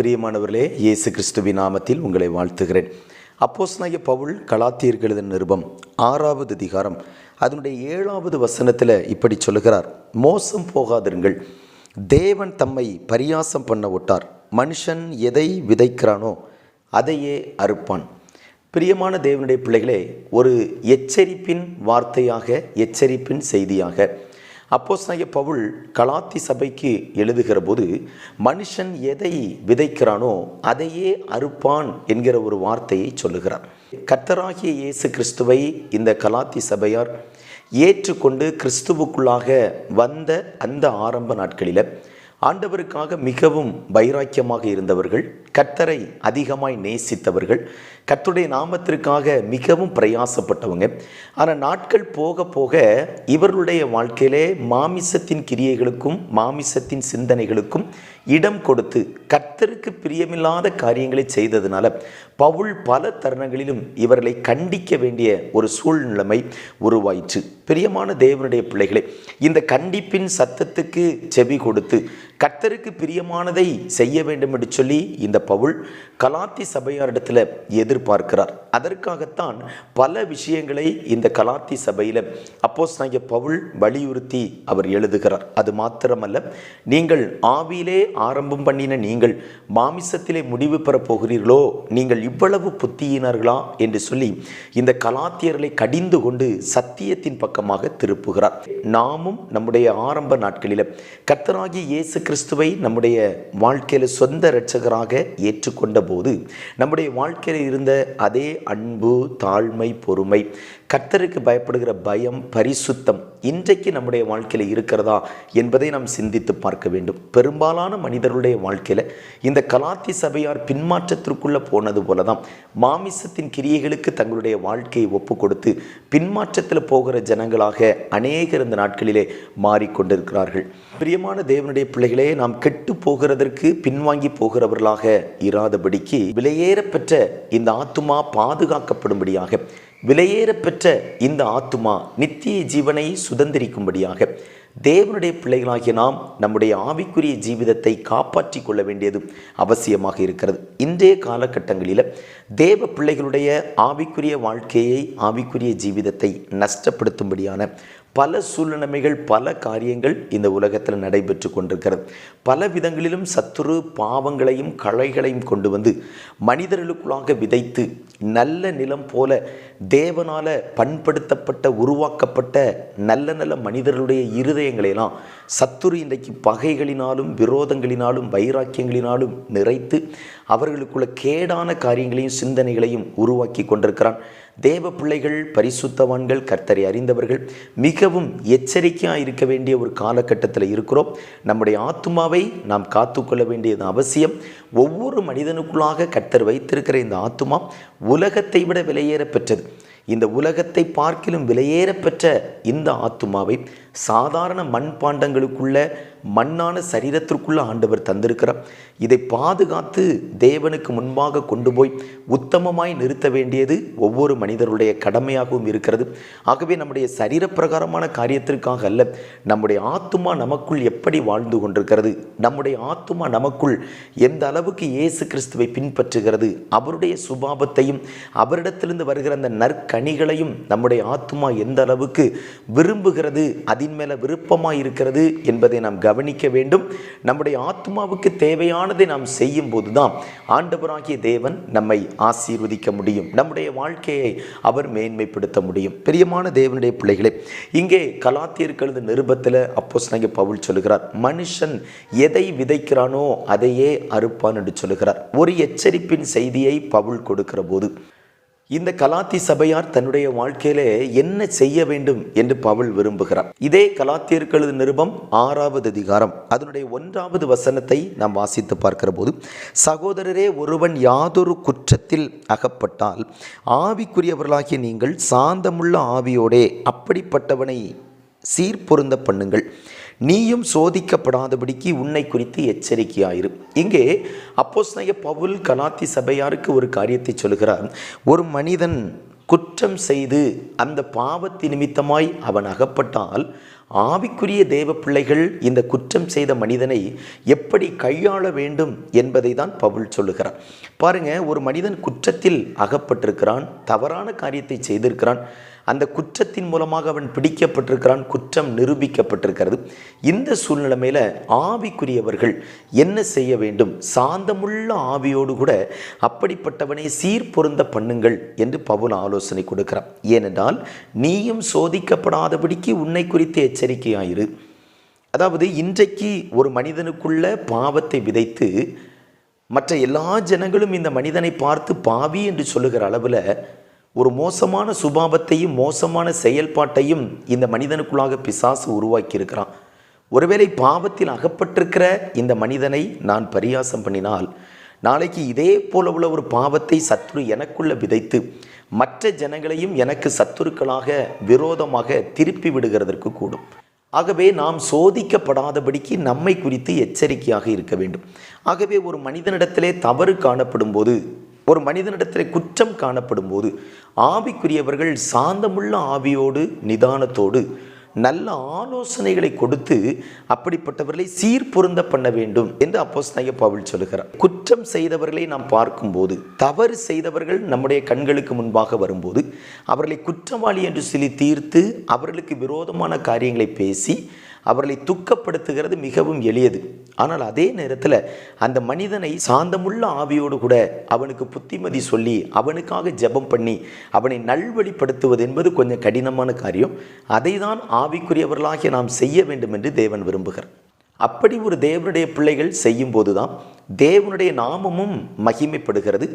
பிரியமானவர்களே இயேசு கிறிஸ்துவி நாமத்தில் உங்களை வாழ்த்துகிறேன். அப்போஸ்நாய பவுல் கலாத்தியர்களது நிருபம் ஆறாவது அதிகாரம் அதனுடைய ஏழாவது வசனத்தில் இப்படி சொல்லுகிறார் மோசம் போகாதிருங்கள். தேவன் தம்மை பரியாசம் பண்ண விட்டார் மனுஷன் எதை விதைக்கிறானோ அதையே அறுப்பான். பிரியமான தேவனுடைய பிள்ளைகளே ஒரு எச்சரிப்பின் வார்த்தையாக எச்சரிப்பின் செய்தியாக அப்போஸ்தலனாகிய பவுல் கலாத்தி சபைக்கு எழுதுகிற போது மனுஷன் எதை விதைக்கிறானோ அதையே அறுப்பான் என்கிற ஒரு வார்த்தையை சொல்லுகிறார். கர்த்தராகிய இயேசு கிறிஸ்துவை இந்த கலாத்தி சபையார் ஏற்றுக்கொண்டு கிறிஸ்துவுக்குள்ளாக வந்த அந்த ஆரம்ப நாட்களில் ஆண்டவருக்காக மிகவும் வைராக்கியமாக இருந்தவர்கள் கர்த்தரை அதிகமாய் நேசித்தவர்கள் கர்த்தருடைய நாமத்திற்காக மிகவும் பிரயாசப்பட்டவங்க. ஆனால் நாட்கள் போக போக இவர்களுடைய வாழ்க்கையிலே மாமிசத்தின் கிரியைகளுக்கும் மாமிசத்தின் சிந்தனைகளுக்கும் இடம் கொடுத்து கர்த்தருக்கு பிரியமில்லாத காரியங்களை செய்ததுனால பவுல் பல தருணங்களிலும் இவர்களை கண்டிக்க வேண்டிய ஒரு சூழ்நிலைமை உருவாயிற்று. பிரியமான தேவனுடைய பிள்ளைகளே இந்த கண்டிப்பின் சத்தத்துக்கு செவி கொடுத்து கர்த்தருக்கு பிரியமானதை செய்ய வேண்டும் என்று சொல்லி இந்த பவுல் கலாத்தி சபையாரிடத்தில் எதிர்பார்க்கிறார். அதற்காகத்தான் பல விஷயங்களை இந்த கலாத்தி சபையில் அப்போஸ் பவுல் வலியுறுத்தி அவர் எழுதுகிறார். அது மாத்திரமல்ல நீங்கள் ஆவியிலே ஆரம்பம் பண்ணின நீங்கள் மாமிசத்திலே முடிவு பெறப் போகிறீர்களோ நீங்கள் இவ்வளவு புத்தியினர்களா என்று சொல்லி இந்த கலாத்தியர்களை கடிந்து கொண்டு சத்தியத்தின் பக்கமாக திருப்புகிறார். நாமும் நம்முடைய ஆரம்ப நாட்களில் கர்த்தராகிய இயேசு கிறிஸ்துவை நம்முடைய வாழ்க்கையில் சொந்த இரட்சகராக ஏற்றுக்கொண்ட போது நம்முடைய வாழ்க்கையில் இருந்த அதே அன்பு தாழ்மை பொறுமை கர்த்தருக்கு பயப்படுகிற பயம் பரிசுத்தம் இன்றைக்கு நம்முடைய வாழ்க்கையில் இருக்கிறதா என்பதை நாம் சிந்தித்து பார்க்க வேண்டும். பெரும்பாலான மனிதர்களுடைய வாழ்க்கையில் இந்த கலாத்தி சபையார் பின்மாற்றத்திற்குள்ளே போனது போல தான் மாமிசத்தின் கிரியைகளுக்கு தங்களுடைய வாழ்க்கையை ஒப்பு கொடுத்து பின்மாற்றத்தில் போகிற ஜனங்களாக அநேகர் இந்த நாட்களிலே மாறிக்கொண்டிருக்கிறார்கள். பிரியமான தேவனுடைய பிள்ளைகளே நாம் கெட்டு போகிறதற்கு பின்வாங்கி போகிறவர்களாக இராதபடிக்கு விலையேறப்பெற்ற இந்த ஆத்துமா பாதுகாக்கப்படும்படியாக விலையேறப்பெற்ற இந்த ஆத்துமா நித்திய ஜீவனை சுதந்திரிக்கும்படியாக தேவனுடைய பிள்ளைகளாகிய நாம் நம்முடைய ஆவிக்குரிய ஜீவிதத்தை காப்பாற்றி கொள்ள வேண்டியது அவசியமாக இருக்கிறது. இன்றைய காலகட்டங்களில் தேவ பிள்ளைகளுடைய ஆவிக்குரிய வாழ்க்கையை ஆவிக்குரிய ஜீவிதத்தை நஷ்டப்படுத்தும்படியான பல சூழ்நிலைமைகள் பல காரியங்கள் இந்த உலகத்தில் நடைபெற்று கொண்டிருக்கிறது. பல விதங்களிலும் சத்துரு பாவங்களையும் களைகளையும் கொண்டு வந்து மனிதர்களுக்குள்ளாக விதைத்து நல்ல நிலம் போல தேவனால் பண்படுத்தப்பட்ட உருவாக்கப்பட்ட நல்ல நல்ல மனிதர்களுடைய இருதயங்களையெல்லாம் சத்துரு இன்றைக்கு பகைகளினாலும் விரோதங்களினாலும் வைராக்கியங்களினாலும் நிறைத்து அவர்களுக்குள்ள கேடான காரியங்களையும் சிந்தனைகளையும் உருவாக்கி கொண்டிருக்கிறான். தேவ பிள்ளைகள் பரிசுத்தவான்கள் கர்த்தரை அறிந்தவர்கள் மிகவும் எச்சரிக்கையாக இருக்க வேண்டிய ஒரு காலகட்டத்தில் இருக்கிறோம். நம்முடைய ஆத்மாவை நாம் காத்துக்கொள்ள வேண்டியது அவசியம். ஒவ்வொரு மனிதனுக்குள்ளாக கர்த்தர் வைத்திருக்கிற இந்த ஆத்மா உலகத்தை விட விலையேற பெற்றது. இந்த உலகத்தை பார்க்கிலும் விலையேற பெற்ற இந்த ஆத்துமாவை சாதாரண மண்பாண்டங்களுக்குள்ள மண்ணான சரீரத்திற்குள்ள ஆண்டவர் தந்திருக்கிறார். இதை பாதுகாத்து தேவனுக்கு முன்பாக கொண்டு போய் உத்தமமாய் நிறுத்த வேண்டியது ஒவ்வொரு மனிதருடைய கடமையாகவும் இருக்கிறது. ஆகவே நம்முடைய சரீரப்பிரகாரமான காரியத்திற்காக அல்ல நம்முடைய ஆத்துமா நமக்குள் எப்படி வாழ்ந்து கொண்டிருக்கிறது நம்முடைய ஆத்துமா நமக்குள் எந்த அளவுக்கு இயேசு கிறிஸ்துவை பின்பற்றுகிறது அவருடைய சுபாவத்தையும் அவரிடத்திலிருந்து வருகிற அந்த நற்கனிகளையும் நம்முடைய ஆத்துமா எந்த அளவுக்கு விரும்புகிறது அதன் மேலே விருப்பமாக இருக்கிறது என்பதை நாம் கவனிக்க வேண்டும். நம்முடைய ஆத்மாவுக்கு தேவையானதை நாம் செய்யும் போதுதான் ஆண்டவராகிய தேவன் நம்மை ஆசீர்வதிக்க முடியும். நம்முடைய வாழ்க்கையை அவர் மேன்மைப்படுத்த முடியும். பிரியமான தேவனுடைய பிள்ளைகளே இங்கே கலாத்தியர்களது நிருபத்தில் அப்போஸ் பவுல் சொல்லுகிறார் மனுஷன் எதை விதைக்கிறானோ அதையே அறுப்பான் என்று சொல்லுகிறார். ஒரு எச்சரிப்பின் செய்தியை பவுல் கொடுக்கிற போது இந்த கலாத்தி சபையார் தன்னுடைய வாழ்க்கையிலே என்ன செய்ய வேண்டும் என்று பவுல் விரும்புகிறார். இதே கலாத்தியர்களது நிருபம் ஆறாவது அதிகாரம் அதனுடைய ஒன்றாவது வசனத்தை நாம் வாசித்து பார்க்கிற போது சகோதரரே ஒருவன் யாதொரு குற்றத்தில் அகப்பட்டால் ஆவிக்குரியவர்களாகிய நீங்கள் சாந்தமுள்ள ஆவியோடே அப்படிப்பட்டவனை சீர்பொருந்த பண்ணுங்கள். நீயும் சோதிக்கப்படாதபடிக்கு உன்னை குறித்து எச்சரிக்கையாயிரு. இங்கே அப்போஸ்னைய பவுல் கலாத்தி சபையாருக்கு ஒரு காரியத்தை சொல்கிறார். ஒரு மனிதன் குற்றம் செய்து அந்த பாவத்தி நிமித்தமாய் அவன் அகப்பட்டால் ஆவிக்குரிய தேவ பிள்ளைகள் இந்த குற்றம் செய்த மனிதனை எப்படி கையாள வேண்டும் என்பதை தான் பவுல் சொல்லுகிறார். பாருங்க ஒரு மனிதன் குற்றத்தில் அகப்பட்டிருக்கிறான் தவறான காரியத்தை செய்திருக்கிறான். அந்த குற்றத்தின் மூலமாக அவன் பிடிக்கப்பட்டிருக்கிறான் குற்றம் நிரூபிக்கப்பட்டிருக்கிறது. இந்த சூழ்நிலைமையில் ஆவிக்குரியவர்கள் என்ன செய்ய வேண்டும்? சாந்தமுள்ள ஆவியோடு கூட அப்படிப்பட்டவனை சீர்பொருந்த பண்ணுங்கள் என்று பவுல் ஆலோசனை கொடுக்கிறான். ஏனென்றால் நீயும் சோதிக்கப்படாதபடிக்கு உன்னை குறித்து எச்சரிக்கையாயிரு. அதாவது இன்றைக்கு ஒரு மனிதனுக்குள்ள பாவத்தை விதைத்து மற்ற எல்லா ஜனங்களும் இந்த மனிதனை பார்த்து பாவி என்று சொல்லுகிற அளவில் ஒரு மோசமான சுபாவத்தையும் மோசமான செயல்பாட்டையும் இந்த மனிதனுக்குள்ளாக பிசாசு உருவாக்கி இருக்கிறான் ஒருவேளை பாவத்தில் அகப்பட்டிருக்கிற இந்த மனிதனை நான் பரியாசம் பண்ணினால் நாளைக்கு இதே போல உள்ள ஒரு பாவத்தை சத்ரு எனக்குள்ள விதைத்து மற்ற ஜனங்களையும் எனக்கு சத்துருக்களாக விரோதமாக திருப்பி விடுகிறதற்கு கூடும். ஆகவே நாம் சோதிக்கப்படாதபடிக்கு நம்மை குறித்து எச்சரிக்கையாக இருக்க வேண்டும். ஆகவே ஒரு மனிதனிடத்திலே தவறு காணப்படும் போது ஒரு மனிதனிடத்தில் குற்றம் காணப்படும் போது ஆவிக்குரியவர்கள் சாந்தமுள்ள ஆவியோடு நிதானத்தோடு நல்ல ஆலோசனைகளை கொடுத்து அப்படிப்பட்டவர்களை சீர்பொருந்த பண்ண வேண்டும் என்று அப்போஸ் பவுல் சொல்லுகிறார். குற்றம் செய்தவர்களை நாம் பார்க்கும்போது தவறு செய்தவர்கள் நம்முடைய கண்களுக்கு முன்பாக வரும்போது அவர்களை குற்றவாளி என்று சொல்லி தீர்த்து அவர்களுக்கு விரோதமான காரியங்களை பேசி அவர்களை துக்கப்படுத்துகிறது மிகவும் எளியது. ஆனால் அதே நேரத்தில் அந்த மனிதனை சாந்தமுள்ள ஆவியோடு கூட அவனுக்கு புத்திமதி சொல்லி அவனுக்காக ஜெபம் பண்ணி அவனை நல்வழிப்படுத்துவது என்பது கொஞ்சம் கடினமான காரியம். அதை தான் ஆவிக்குரியவர்களாகிய நாம் செய்ய வேண்டும் என்று தேவன் விரும்புகிறார். அப்படி ஒரு தேவனுடைய பிள்ளைகள் செய்யும்போது தான் தேவனுடைய நாமமும் மகிமைப்படுகிறது.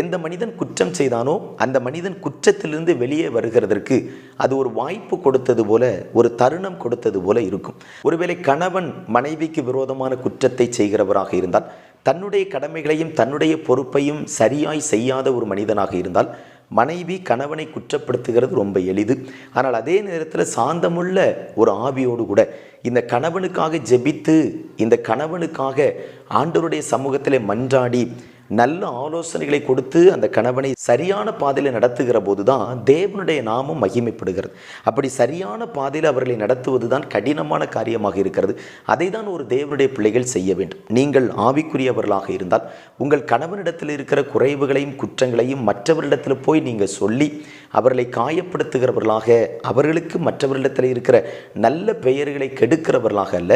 எந்த மனிதன் குற்றம் செய்தானோ அந்த மனிதன் குற்றத்திலிருந்து வெளியே வருகிறதற்கு அது ஒரு வாய்ப்பு கொடுத்தது போல ஒரு தருணம் கொடுத்தது போல இருக்கும். ஒருவேளை கணவன் மனைவிக்கு விரோதமான குற்றத்தை செய்கிறவராக இருந்தால் தன்னுடைய கடமைகளையும் தன்னுடைய பொறுப்பையும் சரியாய் செய்யாத ஒரு மனிதனாக இருந்தால் மனைவி கணவனை குற்றப்படுத்துகிறது ரொம்ப எளிது. ஆனால் அதே நேரத்தில் சாந்தமுள்ள ஒரு ஆவியோடு கூட இந்த கணவனுக்காக ஜெபித்து இந்த கணவனுக்காக ஆண்டவருடைய சமூகத்தில் மன்றாடி நல்ல ஆலோசனைகளை கொடுத்து அந்த கணவனை சரியான பாதையில் நடத்துகிற போது தான் தேவனுடைய நாமம் மகிமைப்படுகிறது. அப்படி சரியான பாதையில் அவர்களை நடத்துவது தான் கடினமான காரியமாக இருக்கிறது. அதை தான் ஒரு தேவனுடைய பிள்ளைகள் செய்ய வேண்டும். நீங்கள் ஆவிக்குரியவர்களாக இருந்தால் உங்கள் கணவனிடத்தில் இருக்கிற குறைவுகளையும் குற்றங்களையும் மற்றவரிடத்தில் போய் நீங்கள் சொல்லி அவர்களை காயப்படுத்துகிறவர்களாக அவர்களுக்கு மற்றவர்களிடத்தில் இருக்கிற நல்ல பெயர்களை கெடுக்கிறவர்களாக அல்ல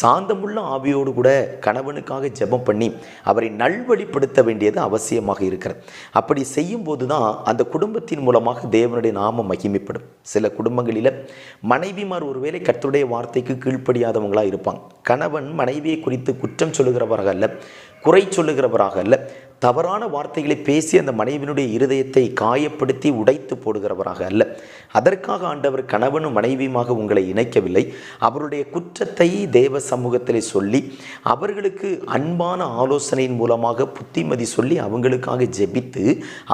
சாந்தமுள்ள ஆவியோடு கூட கணவனுக்காக ஜெபம் பண்ணி அவரை நல்வழிப்படுத்த வேண்டியது அவசியமாக இருக்கிறது. அப்படி செய்யும்போது தான் அந்த குடும்பத்தின் மூலமாக தேவனுடைய நாமம் மகிமைப்படும். சில குடும்பங்களில் மனைவிமார் ஒருவேளை கர்த்தருடைய வார்த்தைக்கு கீழ்ப்படியாதவங்களாக இருப்பாங்க. கணவன் மனைவியை குறித்து குற்றம் சொல்லுகிறவராக அல்ல குறை சொல்லுகிறவராக அல்ல தவறான வார்த்தைகளை பேசி அந்த மனைவியினுடைய இருதயத்தை காயப்படுத்தி உடைத்து போடுகிறவராக அல்ல. அதற்காக ஆண்டவர் கணவனும் மனைவியுமாக உங்களை இணைக்கவில்லை. அவருடைய குற்றத்தை தேவ சமூகத்திலே சொல்லி அவர்களுக்கு அன்பான ஆலோசனையின் மூலமாக புத்திமதி சொல்லி அவங்களுக்காக ஜெபித்து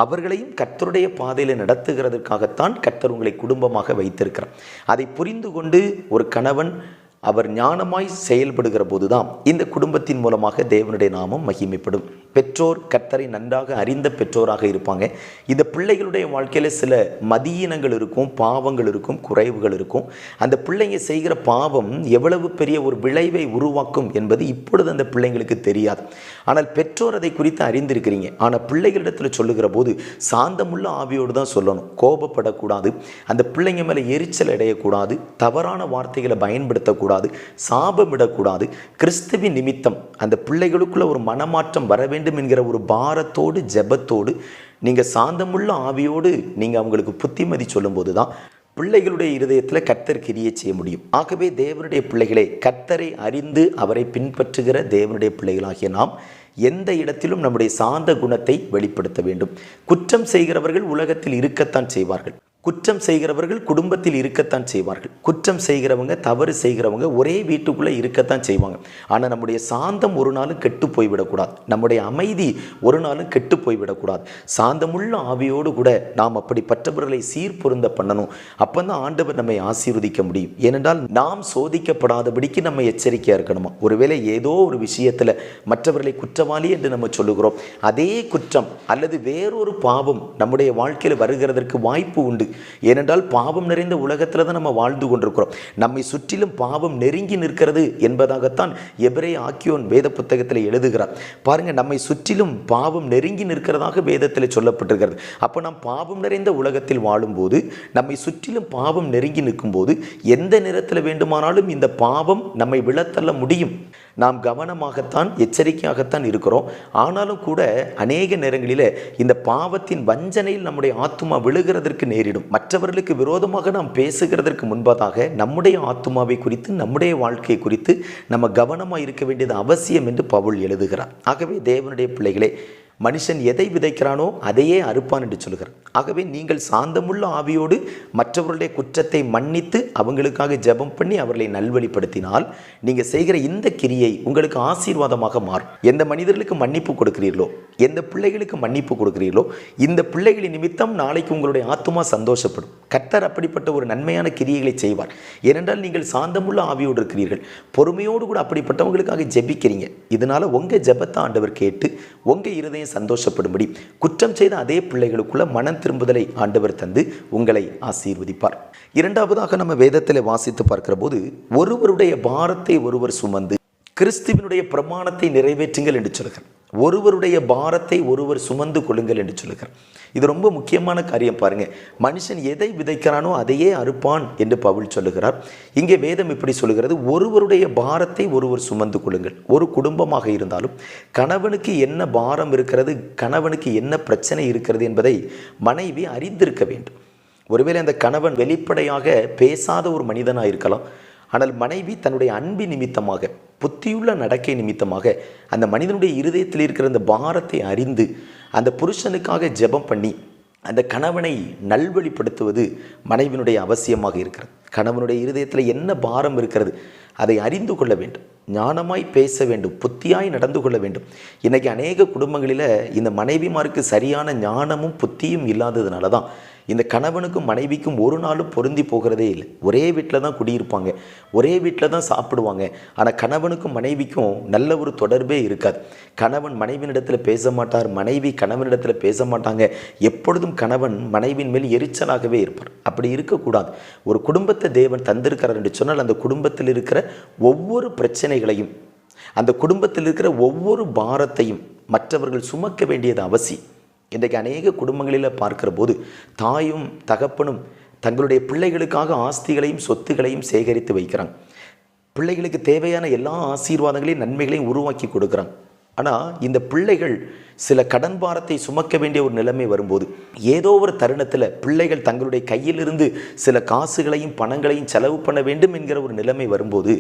அவர்களையும் கர்த்தருடைய பாதையில் நடத்துகிறதற்காகத்தான் கர்த்தர் உங்களை குடும்பமாக வைத்திருக்கிறார். அதை புரிந்து கொண்டு ஒரு கணவன் அவர் ஞானமாய் செயல்படுகிற போதுதான் இந்த குடும்பத்தின் மூலமாக தேவனுடைய நாமம் மகிமைப்படும். பெற்றோர் கர்த்தரை நன்றாக அறிந்த பெற்றோராக இருப்பாங்க. இந்த பிள்ளைகளுடைய வாழ்க்கையில் சில மதியினங்கள் இருக்கும் பாவங்கள் இருக்கும் குறைவுகள் இருக்கும். அந்த பிள்ளைங்க செய்கிற பாவம் எவ்வளவு பெரிய ஒரு விளைவை உருவாக்கும் என்பது இப்பொழுது அந்த பிள்ளைங்களுக்கு தெரியாது. ஆனால் பெற்றோர் அதை குறித்து அறிந்திருக்கிறீங்க. ஆனால் பிள்ளைகளிடத்தில் சொல்லுகிற போது சாந்தமுள்ள ஆவியோடு தான் சொல்லணும். கோபப்படக்கூடாது. அந்த பிள்ளைங்க மேலே எரிச்சல் அடையக்கூடாது. தவறான வார்த்தைகளை பயன்படுத்தக்கூடாது. சாபமிடக்கூடாது. கிறிஸ்துவின் நிமித்தம் அந்த பிள்ளைகளுக்குள்ள ஒரு மனமாற்றம் வர வேண்டும் என்கிற ஒரு பாரத்தோடு ஜெபத்தோடு நீங்கள் சாந்தமுள்ள ஆவியோடு நீங்கள் அவங்களுக்கு புத்திமதி சொல்லும்போது தான் பிள்ளைகளுடைய இருதயத்தில் கர்த்தர் கிரியை செய்ய முடியும். ஆகவே தேவனுடைய பிள்ளைகளை கர்த்தரை அறிந்து அவரை பின்பற்றுகிற தேவனுடைய பிள்ளைகளாகிய நாம் எந்த இடத்திலும் நம்முடைய சாந்த குணத்தை வெளிப்படுத்த வேண்டும். குற்றம் செய்கிறவர்கள் உலகத்தில் இருக்கத்தான் செய்வார்கள். குற்றம் செய்கிறவர்கள் குடும்பத்தில் இருக்கத்தான் செய்வார்கள். குற்றம் செய்கிறவங்க தவறு செய்கிறவங்க ஒரே வீட்டுக்குள்ளே இருக்கத்தான் செய்வாங்க. ஆனால் நம்முடைய சாந்தம் ஒரு நாளும் கெட்டு போய்விடக்கூடாது. நம்முடைய அமைதி ஒரு நாளும் கெட்டு போய்விடக்கூடாது. சாந்தமுள்ள ஆவியோடு கூட நாம் அப்படிப்பட்டவர்களை சீர்பொருந்த பண்ணணும். அப்போ தான் ஆண்டவர் நம்மை ஆசீர்வதிக்க முடியும். ஏனென்றால் நாம் சோதிக்கப்படாதபடிக்கு நம்ம எச்சரிக்கையாக இருக்கணுமா? ஒருவேளை ஏதோ ஒரு விஷயத்தில் மற்றவர்களை குற்றவாளி என்று நம்ம சொல்லுகிறோம். அதே குற்றம் அல்லது வேறொரு பாவம் நம்முடைய வாழ்க்கையில் வருகிறதற்கு வாய்ப்பு உண்டு. ஏனென்றால் பாவம் நிறைந்த உலகத்தில் தான் நம்ம வாழ்ந்து கொண்டிருக்கிறோம். நம்மை சுற்றிலும் பாவம் நெருங்கி நிற்கிறது என்பதாகத்தான் எபிரே ஆக்கியோன் வேத புத்தகத்தில் எழுதுகிறார். பாருங்க நம்மை சுற்றிலும் பாவம் நெருங்கி நிற்கிறதாக வேதத்தில் சொல்லப்பட்டிருக்கிறது. அப்போ நாம் பாவம் நிறைந்த உலகத்தில் வாழும்போது நம்மை சுற்றிலும் பாவம் நெருங்கி நிற்கும்போது எந்த நேரத்தில் வேண்டுமானாலும் இந்த பாவம் நம்மை விழத்தள்ள முடியும். நாம் கவனமாகத்தான் எச்சரிக்கையாகத்தான் இருக்கிறோம். ஆனாலும் கூட அநேக நேரங்களில் இந்த பாவத்தின் வஞ்சனையில் நம்முடைய ஆத்மா விழுகிறதற்கு நேரிடும். மற்றவர்களுக்கு விரோதமாக நாம் பேசுகிறதற்கு முன்பதாக நம்முடைய ஆத்மாவை குறித்து நம்முடைய வாழ்க்கை குறித்து நம்ம கவனமாக இருக்க வேண்டியது அவசியம் என்று பவுல் எழுதுகிறார். ஆகவே தேவனுடைய பிள்ளைகளே மனுஷன் எதை விதைக்கிறானோ அதையே அறுப்பான் என்று சொல்கிறார் ஆகவே நீங்கள் சாந்தமுள்ள ஆவியோடு மற்றவர்களுடைய குற்றத்தை மன்னித்து அவங்களுக்காக ஜெபம் பண்ணி அவர்களை நல்வழிப்படுத்தினால் நீங்கள் செய்கிற இந்த கிரியை உங்களுக்கு ஆசீர்வாதமாக மாறும். எந்த மனிதர்களுக்கு மன்னிப்பு கொடுக்கிறீர்களோ எந்த பிள்ளைகளுக்கு மன்னிப்பு கொடுக்கிறீர்களோ இந்த பிள்ளைகளின் நிமித்தம் நாளைக்கு உங்களுடைய ஆத்மா சந்தோஷப்படும். கர்த்தர் அப்படிப்பட்ட ஒரு நன்மையான கிரியைகளை செய்வார். ஏனென்றால் நீங்கள் சாந்தமுள்ள ஆவியோடு இருக்கிறீர்கள். பொறுமையோடு கூட அப்படிப்பட்டவங்களுக்காக ஜெபிக்கிறீங்க. இதனால் உங்கள் ஜெபத்தை ஆண்டவர் கேட்டு உங்கள் இருதயம் சந்தோஷப்படும்படி குற்றம் செய்த அதே பிள்ளைகளுக்குள்ள மனம் திரும்புதலை ஆண்டவர் தந்து உங்களை ஆசீர்வதிப்பார். இரண்டாவதாக நம்ம வேதத்தில் வாசித்து பார்க்கிற போது ஒருவருடைய பாரத்தை ஒருவர் சுமந்து கிறிஸ்துவினுடைய பிரமாணத்தை நிறைவேற்றுங்கள் என்று சொல்கிறார். ஒருவருடைய பாரத்தை ஒருவர் சுமந்து கொள்ளுங்கள் என்று சொல்லுகிறார். இது ரொம்ப முக்கியமான காரியம் பாருங்கள் மனுஷன் எதை விதைக்கிறானோ அதையே அறுப்பான் என்று பவுல் சொல்லுகிறார். இங்கே வேதம் இப்படி சொல்லுகிறது. ஒருவருடைய பாரத்தை ஒருவர் சுமந்து கொள்ளுங்கள். ஒரு குடும்பமாக இருந்தாலும் கணவனுக்கு என்ன பாரம் இருக்கிறது கணவனுக்கு என்ன பிரச்சனை இருக்கிறது என்பதை மனைவி அறிந்திருக்க வேண்டும். ஒருவேளை அந்த கணவன் வெளிப்படையாக பேசாத ஒரு மனிதனாக இருக்கலாம் ஆனால் மனைவி தன்னுடைய அன்பின் நிமித்தமாக புத்தியுள்ள நடக்கை நிமித்தமாக அந்த மனிதனுடைய இருதயத்தில் இருக்கிற அந்த பாரத்தை அறிந்து அந்த புருஷனுக்காக ஜெபம் பண்ணி அந்த கணவனை நல்வழிப்படுத்துவது மனைவினுடைய அவசியமாக இருக்கிறது. கணவனுடைய இருதயத்தில் என்ன பாரம் இருக்கிறது? அதை அறிந்து கொள்ள வேண்டும். ஞானமாய் பேச வேண்டும். புத்தியாய் நடந்து கொள்ள வேண்டும். இன்றைக்கி அநேக குடும்பங்களில் இந்த மனைவிமாருக்கு சரியான ஞானமும் புத்தியும் இல்லாததுனால தான் இந்த கணவனுக்கும் மனைவிக்கும் ஒரு நாளும் பொருந்தி போகிறதே இல்லை. ஒரே வீட்டில் தான் குடியிருப்பாங்க. ஒரே வீட்டில் தான் சாப்பிடுவாங்க. ஆனால் கணவனுக்கும் மனைவிக்கும் நல்ல ஒரு தொடர்பே இருக்காது. கணவன் மனைவினிடத்தில் பேச மாட்டார். மனைவி கணவனிடத்தில் பேச மாட்டாங்க. எப்பொழுதும் கணவன் மனைவின் மேல் எரிச்சலாகவே இருப்பார். அப்படி இருக்கக்கூடாது. ஒரு குடும்பத்தை தேவன் தந்திருக்கிறார் என்று சொன்னால் அந்த குடும்பத்தில் இருக்கிற ஒவ்வொரு பிரச்சனைகளையும் அந்த குடும்பத்தில் இருக்கிற ஒவ்வொரு பாரத்தையும் மற்றவர்கள் சுமக்க வேண்டியது அவசியம். இன்றைக்கு அநேக குடும்பங்களில் பார்க்கிற போது தாயும் தகப்பனும் தங்களுடைய பிள்ளைகளுக்காக ஆஸ்திகளையும் சொத்துகளையும் சேகரித்து வைக்கிறாங்க. பிள்ளைகளுக்கு தேவையான எல்லா ஆசீர்வாதங்களையும் நன்மைகளையும் உருவாக்கி கொடுக்குறாங்க. ஆனால் இந்த பிள்ளைகள் சில கடன் பாரத்தை சுமக்க வேண்டிய ஒரு நிலைமை வரும்போது ஏதோ ஒரு தருணத்தில் பிள்ளைகள் தங்களுடைய கையிலிருந்து சில காசுகளையும் பணங்களையும் செலவு பண்ண வேண்டும் என்கிற ஒரு நிலைமை வரும்போது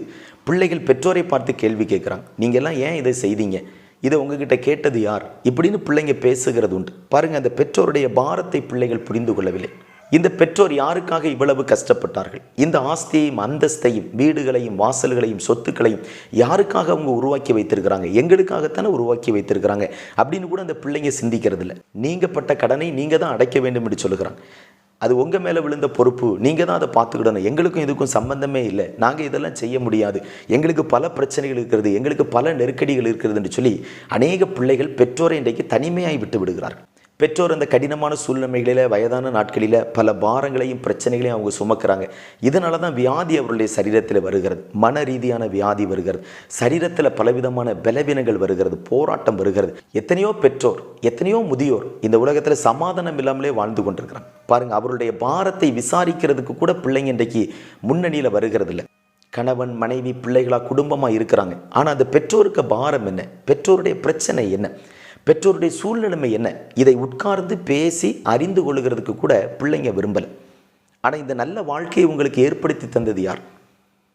பிள்ளைகள் பெற்றோரை பார்த்து கேள்வி கேட்குறாங்க. நீங்கள்லாம் ஏன் இதை செய்தீங்க? இதை உங்ககிட்ட கேட்டது யார்? இப்படின்னு பிள்ளைங்க பேசுகிறது உண்டு. பாருங்க அந்த பெற்றோருடைய பாரத்தை பிள்ளைகள் புரிந்து கொள்ளவில்லை. இந்த பெற்றோர் யாருக்காக இவ்வளவு கஷ்டப்பட்டார்கள்? இந்த ஆஸ்தியையும் அந்தஸ்தையும் வீடுகளையும் வாசல்களையும் சொத்துக்களையும் யாருக்காக அவங்க உருவாக்கி வைத்திருக்கிறாங்க? எங்களுக்காகத்தானே உருவாக்கி வைத்திருக்கிறாங்க? அப்படின்னு கூட அந்த பிள்ளைங்க சிந்திக்கிறது இல்லை நீங்க பட்ட கடனை நீங்க தான் அடைக்க வேண்டும் என்று சொல்லுகிறாங்க. அது உங்கள் மேலே விழுந்த பொறுப்பு. நீங்கள் தான் அதை பார்த்துக்கிடணும். எங்களுக்கும் இதுக்கும் சம்பந்தமே இல்லை. நாங்கள் இதெல்லாம் செய்ய முடியாது. எங்களுக்கு பல பிரச்சனைகள் இருக்கிறது. எங்களுக்கு பல நெருக்கடிகள் இருக்கிறதுன்னு சொல்லி அநேக பிள்ளைகள் பெற்றோரை இன்றைக்கு தனிமையாய் விட்டு விடுகிறார்கள். பெற்றோர் அந்த கடினமான சூழ்நிலைகளில் வயதான நாட்களில் பல பாரங்களையும் பிரச்சனைகளையும் அவங்க சுமக்கிறாங்க. இதனால தான் வியாதி அவருடைய சரீரத்தில் வருகிறது. மன ரீதியான வியாதி வருகிறது. சரீரத்தில் பலவிதமான பலவீனங்கள் வருகிறது. போராட்டம் வருகிறது. எத்தனையோ பெற்றோர் எத்தனையோ முதியோர் இந்த உலகத்தில் சமாதானம் இல்லாமலே வாழ்ந்து கொண்டிருக்கிறாங்க. பாருங்கள் அவருடைய பாரத்தை விசாரிக்கிறதுக்கு கூட பிள்ளைங்க இன்றைக்கு முன்னணியில் வருகிறது இல்லை கணவன் மனைவி பிள்ளைகளாக குடும்பமாக இருக்கிறாங்க. ஆனால் அந்த பெற்றோருக்கு பாரம் என்ன? பெற்றோருடைய பிரச்சனை என்ன? பெற்றோருடைய சூழ்நிலைமை என்ன? இதை உட்கார்ந்து பேசி அறிந்து கொள்கிறதுக்கு கூட பிள்ளைங்க விரும்பலை. ஆனால் இந்த நல்ல வாழ்க்கையை உங்களுக்கு ஏற்படுத்தி தந்தது யார்?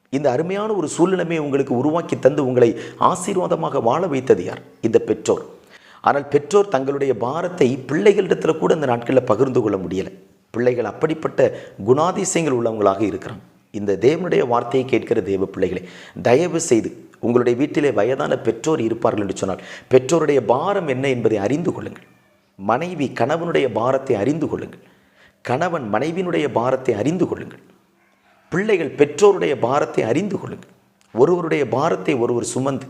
இந்த அருமையான ஒரு சூழ்நிலைமையை உங்களுக்கு உருவாக்கி தந்து உங்களை ஆசீர்வாதமாக வாழ வைத்தது யார்? இந்த பெற்றோர். ஆனால் பெற்றோர் தங்களுடைய பாரத்தை பிள்ளைகளிடத்தில் கூட இந்த நாட்களில் பகிர்ந்து கொள்ள முடியலை. பிள்ளைகள் அப்படிப்பட்ட குணாதிசயங்கள் உள்ளவங்களாக இருக்கிறாங்க. இந்த தேவனுடைய வார்த்தையை கேட்கிற தேவ பிள்ளைகளை தயவு செய்து உங்களுடைய வீட்டிலே வயதான பெற்றோர் இருப்பார்கள் என்று சொன்னால் பெற்றோருடைய பாரம் என்ன என்பதை அறிந்து கொள்ளுங்கள். மனைவி கணவனுடைய பாரத்தை அறிந்து கொள்ளுங்கள். கணவன் மனைவியினுடைய பாரத்தை அறிந்து கொள்ளுங்கள். பிள்ளைகள் பெற்றோருடைய பாரத்தை அறிந்து கொள்ளுங்கள். ஒருவருடைய பாரத்தை ஒருவர் சுமந்து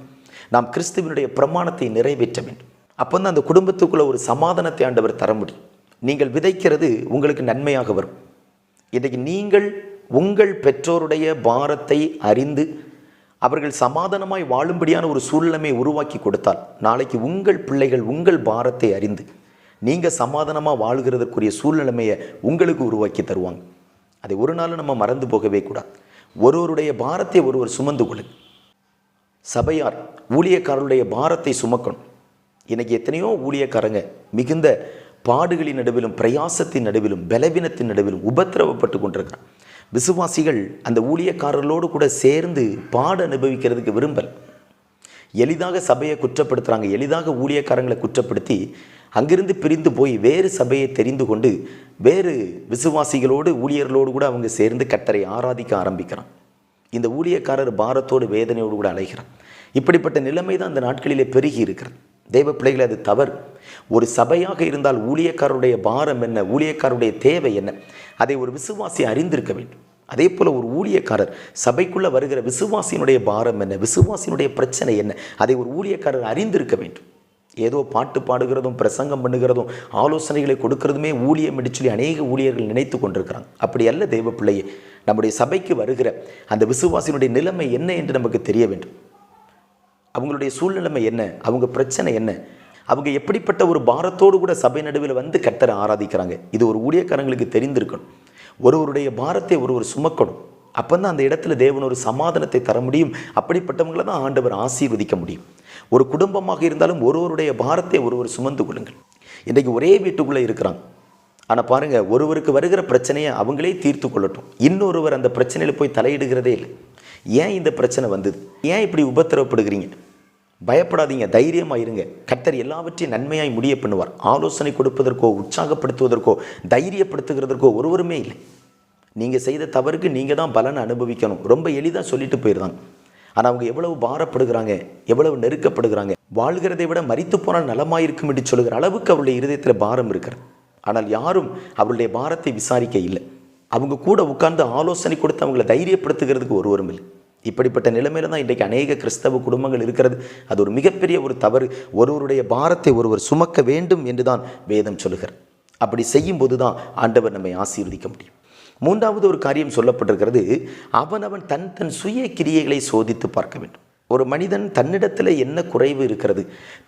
நாம் கிறிஸ்துவனுடைய பிரமாணத்தை நிறைவேற்ற வேண்டும். அப்போ தான் அந்த குடும்பத்துக்குள்ளே ஒரு சமாதானத்தை ஆண்டவர் தர முடியும். நீங்கள் விதைக்கிறது உங்களுக்கு நன்மையாக வரும். இன்றைக்கு நீங்கள் உங்கள் பெற்றோருடைய பாரத்தை அறிந்து அவர்கள் சமாதானமாய் வாழும்படியான ஒரு சூழ்நிலைமை உருவாக்கி கொடுத்தால் நாளைக்கு உங்கள் பிள்ளைகள் உங்கள் பாரத்தை அறிந்து நீங்கள் சமாதானமாக வாழ்கிறதற்குரிய சூழ்நிலைமையை உங்களுக்கு உருவாக்கி தருவாங்க. அதை ஒரு நாள் நம்ம மறந்து போகவே கூடாது. ஒருவருடைய பாரத்தை ஒருவர் சுமந்து கொள்ளுங்க சபையார் ஊழியக்காரருடைய பாரத்தை சுமக்கணும். எனக்கு எத்தனையோ ஊழியக்காரங்க மிகுந்த பாடுகளின் நடுவிலும் பிரயாசத்தின் நடுவிலும் பலவீனத்தின் நடுவிலும் உபத்திரவப்பட்டு கொண்டிருக்கிறான் விசுவாசிகள் அந்த ஊழியக்காரர்களோடு கூட சேர்ந்து பாட அனுபவிக்கிறதுக்கு விரும்பல். எளிதாக சபையை குற்றப்படுத்துகிறாங்க எளிதாக ஊழியக்காரங்களை குற்றப்படுத்தி அங்கிருந்து பிரிந்து போய் வேறு சபையை தெரிந்து கொண்டு வேறு விசுவாசிகளோடு ஊழியர்களோடு கூட அவங்க சேர்ந்து கத்தரை ஆராதிக்க ஆரம்பிக்கிறான். இந்த ஊழியக்காரர் பாரத்தோடு வேதனையோடு கூட அலைகிறான். இப்படிப்பட்ட நிலைமை தான் அந்த நாட்களிலே பெருகி இருக்கிறது. தெய்வ பிள்ளைகள் அது தவறு. ஒரு சபையாக இருந்தால் ஊழியக்காரருடைய பாரம் என்ன? ஊழியக்காரருடைய தேவை என்ன? அதை ஒரு விசுவாசி அறிந்திருக்க வேண்டும். அதே போல் ஒரு ஊழியக்காரர் சபைக்குள்ளே வருகிற விசுவாசியினுடைய பாரம் என்ன? விசுவாசியினுடைய பிரச்சனை என்ன? அதை ஒரு ஊழியக்காரர் அறிந்திருக்க வேண்டும். ஏதோ பாட்டு பாடுகிறதும் பிரசங்கம் பண்ணுகிறதும் ஆலோசனைகளை கொடுக்கறதுமே ஊழியம் என்று சொல்லி அநேக ஊழியர்கள் நினைத்து கொண்டிருக்கிறாங்க. அப்படி அல்ல தெய்வ பிள்ளையே நம்முடைய சபைக்கு வருகிற அந்த விசுவாசியினுடைய நிலைமை என்ன என்று நமக்கு தெரிய வேண்டும். அவங்களுடைய சூழ்நிலைமை என்ன? அவங்க பிரச்சனை என்ன? அவங்க எப்படிப்பட்ட ஒரு பாரத்தோடு கூட சபை நடுவில் வந்து கர்த்தரை ஆராதிக்கிறாங்க? இது ஒரு ஊழியக்காரங்களுக்கு தெரிந்திருக்கணும். ஒருவருடைய பாரத்தை ஒருவர் சுமக்கணும். அப்போ தான் அந்த இடத்துல தேவன் ஒரு சமாதானத்தை தர முடியும். அப்படிப்பட்டவங்களை தான் ஆண்டவர் ஆசீர்வதிக்க முடியும். ஒரு குடும்பமாக இருந்தாலும் ஒருவருடைய பாரத்தை ஒருவர் சுமந்து கொள்ளுங்கள். இன்றைக்கு ஒரே வீட்டுக்குள்ளே இருக்கிறாங்க ஆனால் பாருங்கள் ஒருவருக்கு வருகிற பிரச்சனையை அவங்களே தீர்த்து கொள்ளட்டும். இன்னொருவர் அந்த பிரச்சனையில் போய் தலையிடுகிறதே இல்லை. ஏன் இந்த பிரச்சனை வந்தது? ஏன் இப்படி உபத்திரவப்படுகிறீங்க? பயப்படாதீங்க தைரியமாக இருங்க. கர்த்தர் எல்லாவற்றையும் நன்மையாய் முடிய பண்ணுவார். ஆலோசனை கொடுப்பதற்கோ உற்சாகப்படுத்துவதற்கோ தைரியப்படுத்துகிறதற்கோ ஒருவருமே இல்லை. நீங்கள் செய்த தவறுக்கு நீங்கள் தான் பலனை அனுபவிக்கணும். ரொம்ப எளிதாக சொல்லிட்டு போயிருந்தாங்க ஆனால் அவங்க எவ்வளவு பாரப்படுகிறாங்க எவ்வளவு நெருக்கப்படுகிறாங்க வாழ்கிறதை விட மறித்து போனால் நலமாயிருக்கும் என்று சொல்கிற அளவுக்கு அவருடைய இருதயத்தில் பாரம் இருக்கிறது. ஆனால் யாரும் அவருடைய பாரத்தை விசாரிக்க இல்லை. அவங்க கூட உட்கார்ந்து ஆலோசனை கொடுத்து அவங்களை தைரியப்படுத்துகிறதுக்கு ஒருவரும் இல்லை. இப்படிப்பட்ட நிலைமையில தான் இன்றைக்கு அநேக கிறிஸ்தவ குடும்பங்கள் இருக்கிறது. அது ஒரு மிகப்பெரிய ஒரு தவறு. ஒருவருடைய பாரத்தை ஒருவர் சுமக்க வேண்டும் என்று தான் வேதம் சொல்லுகிறார் அப்படி செய்யும்போது தான் ஆண்டவர் நம்மை ஆசீர்வதிக்க முடியும். மூன்றாவது ஒரு காரியம் சொல்லப்பட்டிருக்கிறது. அவனவன் தன் தன் சுய கிரியைகளை சோதித்து பார்க்க வேண்டும். ஒரு மனிதன் தன்னிடத்தில் என்ன குறைவு இருக்கிறது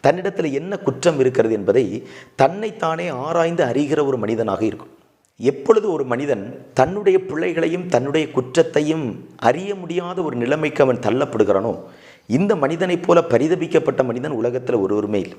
தன்னிடத்தில் என்ன குற்றம் இருக்கிறது என்பதை தன்னைத்தானே ஆராய்ந்து அறிகிற ஒரு மனிதனாக இருக்கும். எப்பொழுது ஒரு மனிதன் தன்னுடைய பிள்ளைகளையும் தன்னுடைய குற்றத்தையும் அறிய முடியாத ஒரு நிலைமைக்கு அவன் தள்ளப்படுகிறானோ இந்த மனிதனைப் போல பரிதபிக்கப்பட்ட மனிதன் உலகத்தில் ஒருவருமே இல்லை.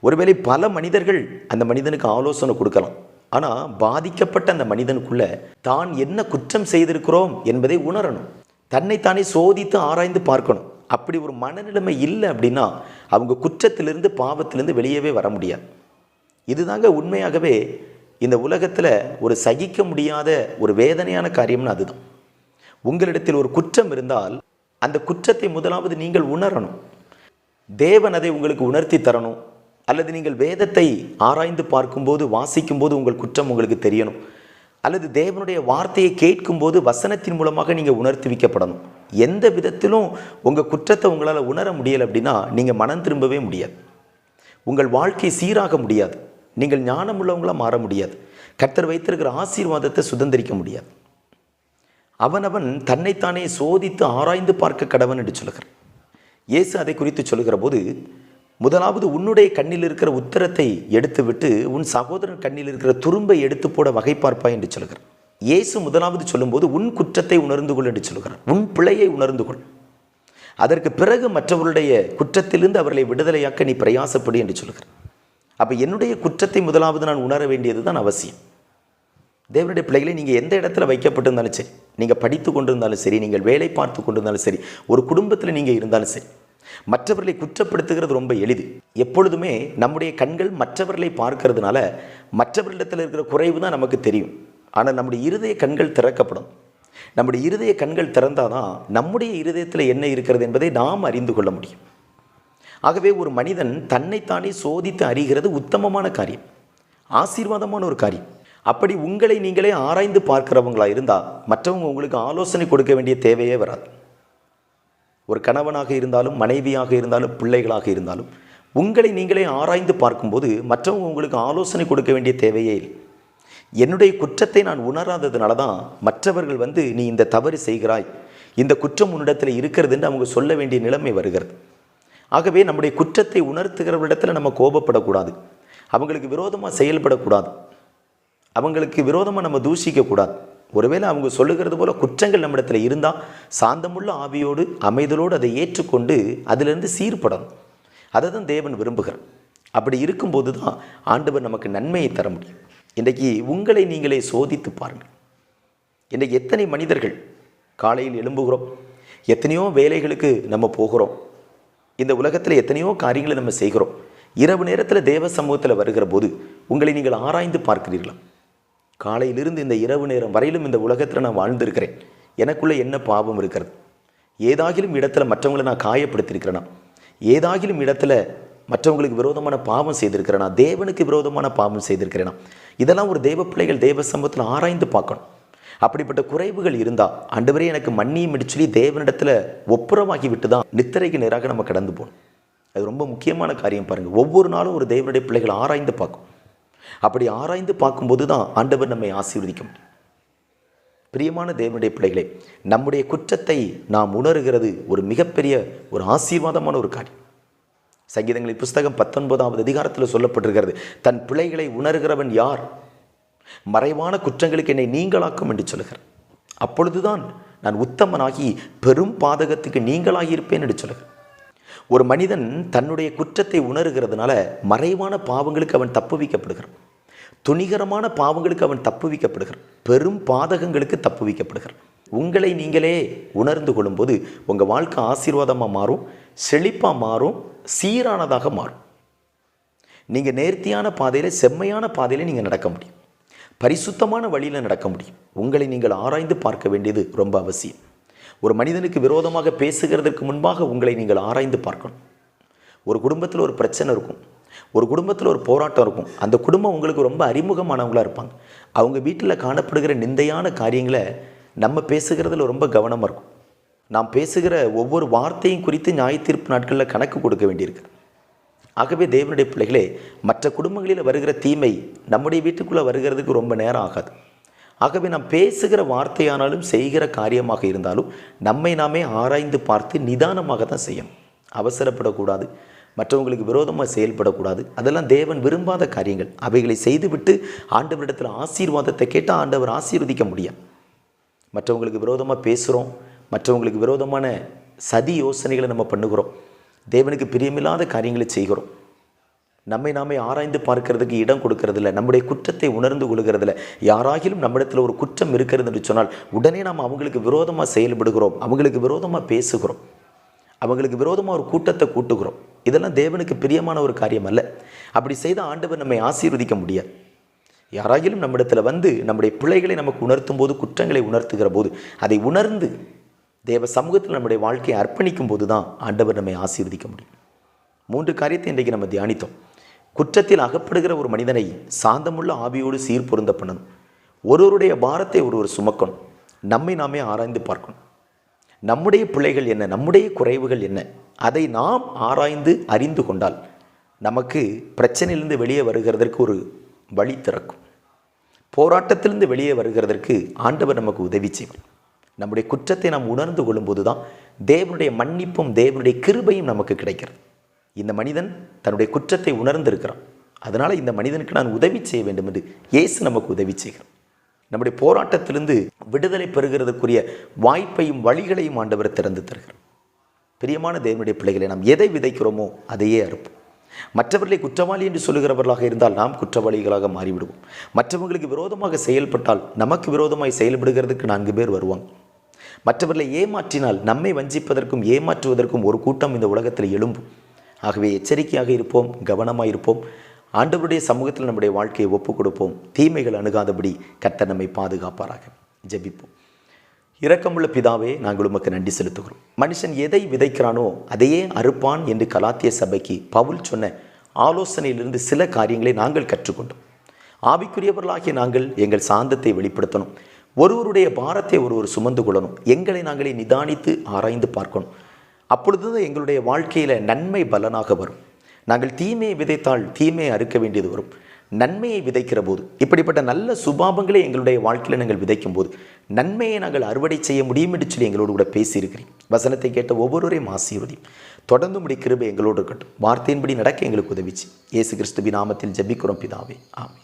ஒருவேளை பல மனிதர்கள் அந்த மனிதனுக்கு ஆலோசனை கொடுக்கலாம். ஆனால் பாதிக்கப்பட்ட அந்த மனிதனுக்குள்ள தான் என்ன குற்றம் செய்திருக்கிறோம் என்பதை உணரணும். தன்னைத்தானே சோதித்து ஆராய்ந்து பார்க்கணும். அப்படி ஒரு மனநிலைமை இல்லை அப்படின்னா அவங்க குற்றத்திலிருந்து பாவத்திலிருந்து வெளியவே வர முடியாது. இதுதாங்க உண்மையாகவே இந்த உலகத்தில் ஒரு சகிக்க முடியாத ஒரு வேதனையான காரியம்னு அதுதான். உங்களிடத்தில் ஒரு குற்றம் இருந்தால் அந்த குற்றத்தை முதலாவது நீங்கள் உணரணும். தேவன் அதை உங்களுக்கு உணர்த்தி தரணும். அல்லது நீங்கள் வேதத்தை ஆராய்ந்து பார்க்கும்போது வாசிக்கும்போது உங்கள் குற்றம் உங்களுக்கு தெரியணும். அல்லது தேவனுடைய வார்த்தையை கேட்கும்போது வசனத்தின் மூலமாக நீங்கள் உணர்த்தி வைக்கப்படணும். எந்த விதத்திலும் உங்கள் குற்றத்தை உங்களால் உணர முடியலை அப்படின்னா நீங்கள் மனம் திரும்பவே முடியாது. உங்கள் வாழ்க்கை சீராக முடியாது. நீங்கள் ஞானமுள்ளவங்களாக மாற முடியாது. கர்த்தர் வைத்திருக்கிற ஆசீர்வாதத்தை சுதந்திரிக்க முடியாது. அவனவன் தன்னைத்தானே சோதித்து ஆராய்ந்து பார்க்க கடவன் என்று சொல்கிறான் இயேசு அதை குறித்து சொல்கிற போது முதலாவது உன்னுடைய கண்ணில் இருக்கிற உத்தரத்தை எடுத்துவிட்டு உன் சகோதரன் கண்ணில் இருக்கிற துரும்பை எடுத்து போட வகை பார்ப்பாய் என்று சொல்கிறார் இயேசு முதலாவது சொல்லும்போது உன் குற்றத்தை உணர்ந்து கொள் என்று சொல்கிறார் உன் பிழையை உணர்ந்து கொள். அதற்கு பிறகு மற்றவருடைய குற்றத்திலிருந்து அவர்களை விடுதலையாக்க நீ பிரயாசப்படு என்று சொல்கிறார் அப்போ என்னுடைய குற்றத்தை முதலாவது நான் உணர வேண்டியது தான் அவசியம். தேவனுடைய பிள்ளைகளை நீங்கள் எந்த இடத்துல வைக்கப்பட்டிருந்தாலும் சரி நீங்கள் படித்து கொண்டிருந்தாலும் சரி நீங்கள் வேலை பார்த்து கொண்டிருந்தாலும் சரி ஒரு குடும்பத்தில் நீங்கள் இருந்தாலும் சரி மற்றவர்களை குற்றப்படுத்துகிறது ரொம்ப எளிது. எப்பொழுதுமே நம்முடைய கண்கள் மற்றவர்களை பார்க்கறதுனால மற்றவர்களிடத்தில் இருக்கிற குறைவு தான் நமக்கு தெரியும். ஆனால் நம்முடைய இருதய கண்கள் திறக்கப்படும். நம்முடைய இருதய கண்கள் திறந்தாதான் நம்முடைய இருதயத்தில் என்ன இருக்கிறது என்பதை நாம் அறிந்து கொள்ள முடியும். ஆகவே ஒரு மனிதன் தன்னைத்தானே சோதித்து அறிகிறது உத்தமமான காரியம் ஆசீர்வாதமான ஒரு காரியம். அப்படி உங்களை நீங்களே ஆராய்ந்து பார்க்கிறவங்களா இருந்தால் மற்றவங்க உங்களுக்கு ஆலோசனை கொடுக்க வேண்டிய தேவையே வராது. ஒரு கணவனாக இருந்தாலும் மனைவியாக இருந்தாலும் பிள்ளைகளாக இருந்தாலும் உங்களை நீங்களே ஆராய்ந்து பார்க்கும்போது மற்றவங்க உங்களுக்கு ஆலோசனை கொடுக்க வேண்டிய தேவையே இல்லை. என்னுடைய குற்றத்தை நான் உணராததுனால தான் மற்றவர்கள் வந்து நீ இந்த தவறு செய்கிறாய். இந்த குற்றம் உன்னிடத்தில் இருக்கிறதுன்னு அவங்க சொல்ல வேண்டிய நிலைமை வருகிறது. ஆகவே நம்முடைய குற்றத்தை உணர்த்துகிறவரிடத்தில் நம்ம கோபப்படக்கூடாது. அவங்களுக்கு விரோதமாக செயல்படக்கூடாது. அவங்களுக்கு விரோதமாக நம்ம தூஷிக்கக்கூடாது. ஒருவேளை அவங்க சொல்லுகிறது போல குற்றங்கள் நம்மிடத்தில் இருந்தால் சாந்தமுள்ள ஆவியோடு அமைதலோடு அதை ஏற்றுக்கொண்டு அதிலிருந்து சீர்படணும். அதை தான் தேவன் விரும்புகிறார். அப்படி இருக்கும்போது தான் ஆண்டவர் நமக்கு நன்மையை தர முடியும். இன்றைக்கி உங்களை நீங்களே சோதித்து பாருங்கள். இன்றைக்கு எத்தனை மனிதர்கள் காலையில் எழும்புகிறோம்? எத்தனையோ வேலைகளுக்கு நம்ம போகிறோம். இந்த உலகத்தில் எத்தனையோ காரியங்களை நம்ம செய்கிறோம். இரவு நேரத்தில் தேவ சமூகத்தில் வருகிற போது உங்களை நீங்கள் ஆராய்ந்து பார்க்கிறீர்களா? காலையிலிருந்து இந்த இரவு நேரம் வரையிலும் இந்த உலகத்தில் நான் வாழ்ந்திருக்கிறேன். எனக்குள்ளே என்ன பாவம் இருக்கிறது? ஏதாகிலும் இடத்துல மற்றவங்களை நான் காயப்படுத்தியிருக்கிறேனா? ஏதாகிலும் இடத்துல மற்றவங்களுக்கு விரோதமான பாவம் செய்திருக்கிறேனா? தேவனுக்கு விரோதமான பாவம் செய்திருக்கிறேனா? இதெல்லாம் ஒரு தேவ பிள்ளைகள் தேவ சமூகத்தில் ஆராய்ந்து பார்க்கணும். அப்படிப்பட்ட குறைவுகள் இருந்தால் ஆண்டவரே எனக்கு மன்னியும் சொல்லி தேவனிடத்தில் ஒப்புரமாகி விட்டு தான் நித்திரைக்கு நேராக நம்ம கடந்து போகணும். அது ரொம்ப முக்கியமான காரியம் பாருங்கள் ஒவ்வொரு நாளும் ஒரு தேவனுடைய பிள்ளைகள் ஆராய்ந்து பார்க்கும். அப்படி ஆராய்ந்து பார்க்கும்போது தான் ஆண்டவர் நம்மை ஆசீர்வதிக்க முடியும். பிரியமான தேவனுடைய பிள்ளைகளே நம்முடைய குற்றத்தை நாம் உணர்கிறது ஒரு மிகப்பெரிய ஒரு ஆசீர்வாதமான ஒரு காரியம். சங்கீதங்களின் புஸ்தகம் பத்தொன்பதாவது அதிகாரத்தில் சொல்லப்பட்டிருக்கிறது தன் பிள்ளைகளை உணர்கிறவன் யார்? மறைவான குற்றங்களுக்கு என்னை நீங்களாக்கும் என்று சொல்லுகிறார். அப்பொழுதுதான் நான் உத்தமனாகி பெரும் பாதகத்துக்கு நீங்களாகி இருப்பேன் என்று சொல்லுகிறேன் ஒரு மனிதன் தன்னுடைய குற்றத்தை உணர்கிறதுனால மறைவான பாவங்களுக்கு அவன் தப்புவிக்கப்படுகிறான் துணிகரமான பாவங்களுக்கு அவன் தப்புவிக்கப்படுகிறான் பெரும் பாதகங்களுக்கு தப்புவிக்கப்படுகிறான் உங்களை நீங்களே உணர்ந்து கொள்ளும்போது உங்கள் வாழ்க்கை ஆசீர்வாதமாக மாறும் செழிப்பாக மாறும் சீரானதாக மாறும். நீங்கள் நேர்த்தியான பாதையில் செம்மையான பாதையில் நீங்கள் நடக்க முடியும். பரிசுத்தமான வழியில் நடக்க முடியும். உங்களை நீங்கள் ஆராய்ந்து பார்க்க வேண்டியது ரொம்ப அவசியம். ஒரு மனிதனுக்கு விரோதமாக பேசுகிறதற்கு முன்பாக உங்களை நீங்கள் ஆராய்ந்து பார்க்கணும். ஒரு குடும்பத்தில் ஒரு பிரச்சனை இருக்கும். ஒரு குடும்பத்தில் ஒரு போராட்டம் இருக்கும். அந்த குடும்பம் உங்களுக்கு ரொம்ப அறிமுகமானவங்களாக இருப்பாங்க. அவங்க வீட்டில் காணப்படுகிற நிந்தையான காரியங்களை நம்ம பேசுகிறதுல ரொம்ப கவனமாக இருக்கும். நாம் பேசுகிற ஒவ்வொரு வார்த்தையும் குறித்து நியாய தீர்ப்பு நாட்களில் கணக்கு கொடுக்க வேண்டியிருக்கு. ஆகவே தேவனுடைய பிள்ளைகளே மற்ற குடும்பங்களில் வருகிற தீமை நம்முடைய வீட்டுக்குள்ளே வருகிறதுக்கு ரொம்ப நேரம் ஆகாது. ஆகவே நாம் பேசுகிற வார்த்தையானாலும் செய்கிற காரியமாக இருந்தாலும் நம்மை நாமே ஆராய்ந்து பார்த்து நிதானமாக தான் செய்யணும். அவசரப்படக்கூடாது. மற்றவங்களுக்கு விரோதமாக செயல்படக்கூடாது. அதெல்லாம் தேவன் விரும்பாத காரியங்கள். அவைகளை செய்துவிட்டு ஆண்டவரிடத்தில் ஆசீர்வாதத்தை கேட்டால் ஆண்டவர் ஆசீர்வதிக்க முடியும் மற்றவங்களுக்கு விரோதமாக பேசுகிறோம் மற்றவங்களுக்கு விரோதமான சதி யோசனைகளை நம்ம பண்ணுகிறோம். தேவனுக்கு பிரியமில்லாத காரியங்களை செய்கிறோம். நம்மை நாமே ஆராய்ந்து பார்க்கறதுக்கு இடம் கொடுக்கறதில்ல. நம்முடைய குற்றத்தை உணர்ந்து கொள்கிறதில்ல. யாராகிலும் நம்மிடத்தில் ஒரு குற்றம் இருக்கிறது என்று சொன்னால் உடனே நாம் அவங்களுக்கு விரோதமாக செயல்படுகிறோம். அவங்களுக்கு விரோதமாக பேசுகிறோம். அவங்களுக்கு விரோதமாக ஒரு கூட்டத்தை கூட்டுகிறோம். இதெல்லாம் தேவனுக்கு பிரியமான ஒரு காரியம் அல்ல அப்படி செய்த ஆண்டவர் நம்மை ஆசீர்வதிக்க முடியாது. யாராகிலும் நம்மிடத்தில் வந்து நம்முடைய பிள்ளைகளை நமக்கு உணர்த்தும் போது குற்றங்களை உணர்த்துகிற போது அதை உணர்ந்து தேவ சமூகத்தில் நம்முடைய வாழ்க்கையை அர்ப்பணிக்கும் போது தான் ஆண்டவர் நம்மை ஆசீர்வதிக்க முடியும். மூன்று காரியத்தை இன்றைக்கு நம்ம தியானித்தோம். குற்றத்தில் அகப்படுகிற ஒரு மனிதனை சாந்தமுள்ள ஆவியோடு சீர் பொருந்த பண்ணணும். ஒருவருடைய பாரத்தை ஒருவர் சுமக்கணும். நம்மை நாமே ஆராய்ந்து பார்க்கணும். நம்முடைய பிள்ளைகள் என்ன நம்முடைய குறைவுகள் என்ன அதை நாம் ஆராய்ந்து அறிந்து கொண்டால் நமக்கு பிரச்சனையிலிருந்து வெளியே வருகிறதற்கு ஒரு வழி திறக்கும். போராட்டத்திலிருந்து வெளியே வருகிறதற்கு ஆண்டவர் நமக்கு உதவி செய்வார். நம்முடைய குற்றத்தை நாம் உணர்ந்து கொள்ளும்போது தான் தேவனுடைய மன்னிப்பும் தேவனுடைய கிருபையும் நமக்கு கிடைக்கிறது. இந்த மனிதன் தன்னுடைய குற்றத்தை உணர்ந்திருக்கிறான். அதனால் இந்த மனிதனுக்கு நான் உதவி செய்ய வேண்டும் என்று இயேசு நமக்கு உதவி செய்கிறோம் நம்முடைய போராட்டத்திலிருந்து விடுதலை பெறுகிறதுக்குரிய வாய்ப்பையும் வழிகளையும் ஆண்டவர் திறந்து தருகிறார். பிரியமான தேவனுடைய பிள்ளைகளை நாம் எதை விதைக்கிறோமோ அதையே அறுப்போம். மற்றவர்களை குற்றவாளி என்று சொல்லுகிறவர்களாக இருந்தால் நாம் குற்றவாளிகளாக மாறிவிடுவோம். மற்றவங்களுக்கு விரோதமாக செயல்பட்டால் நமக்கு விரோதமாய் செயல்படுகிறதுக்கு நான்கு பேர் வருவாங்க. மற்றவர்களை ஏமாற்றினால் நம்மை வஞ்சிப்பதற்கும் ஏமாற்றுவதற்கும் ஒரு கூட்டம் இந்த உலகத்தில் எழும்பும். ஆகவே எச்சரிக்கையாக இருப்போம் கவனமாக இருப்போம். ஆண்டவருடைய சமூகத்தில் நம்முடைய வாழ்க்கையை ஒப்புக் கொடுப்போம் தீமைகள் அணுகாதபடி கர்த்தர் நம்மை பாதுகாப்பாராக. ஜெபிப்போம். இரக்கமுள்ள பிதாவே நாங்கள் உமக்கு நன்றி செலுத்துகிறோம். மனுஷன் எதை விதைக்கிறானோ அதையே அறுப்பான் என்று கலாத்திய சபைக்கு பவுல் சொன்ன ஆலோசனையிலிருந்து சில காரியங்களை நாங்கள் கற்றுக்கொண்டோம். ஆவிக்குரியவர்களாகிய நாங்கள் எங்கள் சாந்தத்தை வெளிப்படுத்தணும். ஒருவருடைய பாரத்தை ஒருவர் சுமந்து கொள்ளணும். எங்களை நாங்களே நிதானித்து ஆராய்ந்து பார்க்கணும். அப்பொழுது தான் எங்களுடைய வாழ்க்கையில் நன்மை பலனாக வரும். நாங்கள் தீமையை விதைத்தால் தீமையை அறுக்க வேண்டியது வரும். நன்மையை விதைக்கிற போது இப்படிப்பட்ட நல்ல சுபாபங்களை எங்களுடைய வாழ்க்கையில் நாங்கள் விதைக்கும் போது நன்மையை நாங்கள் அறுவடை செய்ய முடியும் என்று சொல்லி எங்களோடு கூட பேசியிருக்கிறேன் வசனத்தை கேட்ட ஒவ்வொருவரையும் ஆசீர்வதியும். தொடர்ந்து முடி கிருபை எங்களோடு இருக்கட்டும். வார்த்தையின்படி நடக்க எங்களுக்கு உதவிச்சு. இயேசு கிறிஸ்துவி நாமத்தில் ஜெபிக்கிறோம் பிதாவே. ஆமே